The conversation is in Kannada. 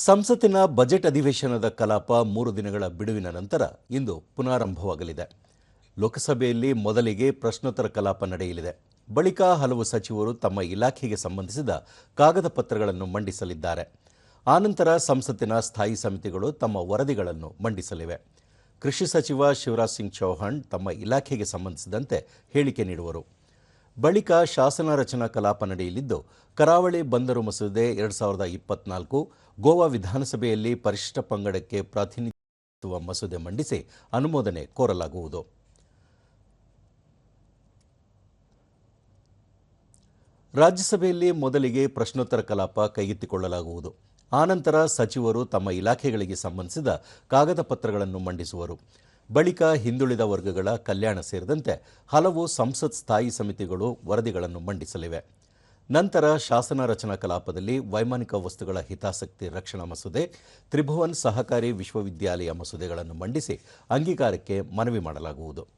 ಸಂಸತ್ತಿನ ಬಜೆಟ್ ಅಧಿವೇಶನದ ಕಲಾಪ ಮೂರು ದಿನಗಳ ಬಿಡುವಿನ ನಂತರ ಇಂದು ಪುನಾರಂಭವಾಗಲಿದೆ. ಲೋಕಸಭೆಯಲ್ಲಿ ಮೊದಲಿಗೆ ಪ್ರಶ್ನೋತ್ತರ ಕಲಾಪ ನಡೆಯಲಿದೆ. ಬಳಿಕ ಹಲವು ಸಚಿವರು ತಮ್ಮ ಇಲಾಖೆಗೆ ಸಂಬಂಧಿಸಿದ ಕಾಗದ ಪತ್ರಗಳನ್ನು ಮಂಡಿಸಲಿದ್ದಾರೆ. ಆನಂತರ ಸಂಸತ್ತಿನ ಸ್ಥಾಯಿ ಸಮಿತಿಗಳು ತಮ್ಮ ವರದಿಗಳನ್ನು ಮಂಡಿಸಲಿವೆ. ಕೃಷಿ ಸಚಿವ ಶಿವರಾಜ್ ಸಿಂಗ್ ಚೌಹಾಣ್ ತಮ್ಮ ಇಲಾಖೆಗೆ ಸಂಬಂಧಿಸಿದಂತೆ ಹೇಳಿಕೆ ನೀಡುವರು. ಬಳಿಕ ಶಾಸನ ರಚನಾ ಕಲಾಪ ನಡೆಯಲಿದ್ದು, ಕರಾವಳಿ ಬಂದರು ಮಸೂದೆ ಎರಡು ಸಾವಿರದ ಇಪ್ಪತ್ನಾಲ್ಕು ಗೋವಾ ವಿಧಾನಸಭೆಯಲ್ಲಿ ಪರಿಶಿಷ್ಟ ಪಂಗಡಕ್ಕೆ ಪ್ರಾತಿನಿಧ್ಯ ಮಸೂದೆ ಮಂಡಿಸಿ ಅನುಮೋದನೆ ಕೋರಲಾಗುವುದು. ರಾಜ್ಯಸಭೆಯಲ್ಲಿ ಮೊದಲಿಗೆ ಪ್ರಶ್ನೋತ್ತರ ಕಲಾಪ ಕೈಗೆತ್ತಿಕೊಳ್ಳಲಾಗುವುದು. ಆನಂತರ ಸಚಿವರು ತಮ್ಮ ಇಲಾಖೆಗಳಿಗೆ ಸಂಬಂಧಿಸಿದ ಕಾಗದ ಪತ್ರಗಳನ್ನು ಮಂಡಿಸುವರು. ಬಳಿಕ ಹಿಂದುಳಿದ ವರ್ಗಗಳ ಕಲ್ಯಾಣ ಸೇರಿದಂತೆ ಹಲವು ಸಂಸತ್ ಸ್ಥಾಯಿ ಸಮಿತಿಗಳು ವರದಿಗಳನ್ನು ಮಂಡಿಸಲಿವೆ. ನಂತರ ಶಾಸನ ರಚನಾ ಕಲಾಪದಲ್ಲಿ ವೈಮಾನಿಕ ವಸ್ತುಗಳ ಹಿತಾಸಕ್ತಿ ರಕ್ಷಣಾ ಮಸೂದೆ, ತ್ರಿಭುವನ್ ಸಹಕಾರಿ ವಿಶ್ವವಿದ್ಯಾಲಯ ಮಸೂದೆಗಳನ್ನು ಮಂಡಿಸಿ ಅಂಗೀಕಾರಕ್ಕೆ ಮನವಿ ಮಾಡಲಾಗುವುದು.